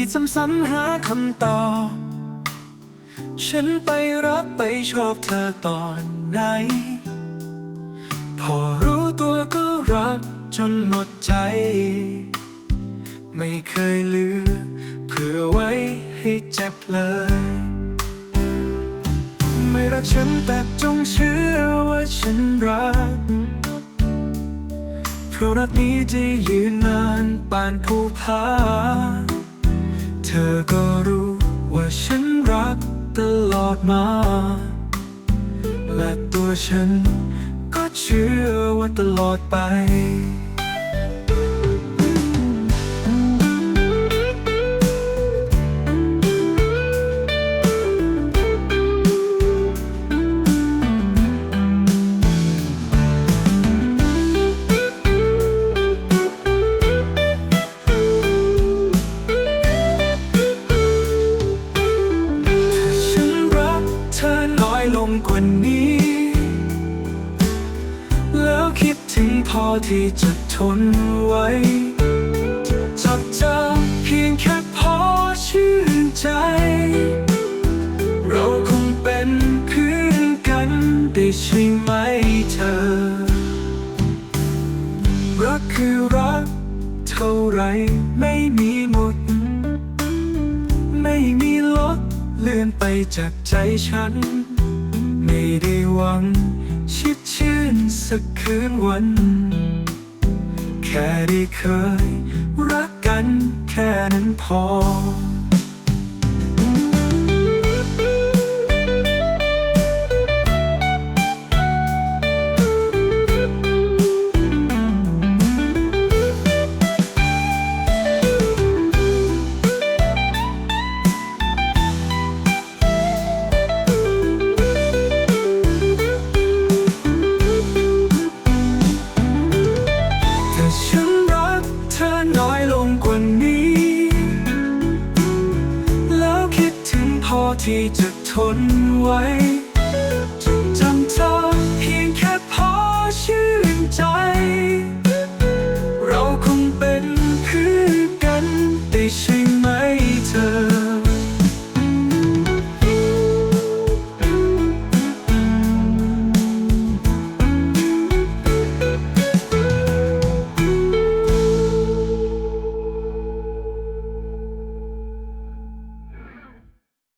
คิดซ้ำๆหาคำตอบ ฉันไปรักไปชอบเธอตอนไหน พอรู้ตัวก็รักจนหมดใจ ไม่เคยเลือเผื่อไว้ให้เจ็บเลย ไม่รักฉันแต่จงเชื่อว่าฉันรักเพราะรักนี้จะยืนนานปานภูผา อก็รู้ว่าฉันรักตลอดมา และตัวฉันก็เชื่อว่าตลอดไป กว่านี้ แล้วคิดถึงพอที่จะทนไว้จับจอเพียงแค่พอชื่นใจ เราคงเป็นเพื่อนกันได้ใช่ไหมเธอ รักคือรักเท่าไรไม่มีหมด ไม่มีลดเลื่อนไปจากใจฉัน ไม่ได้หวัง ชิดชื่นสักคืนวัน แค่ได้เคย รักกันแค่นั้นพอ ที่จะทนไว้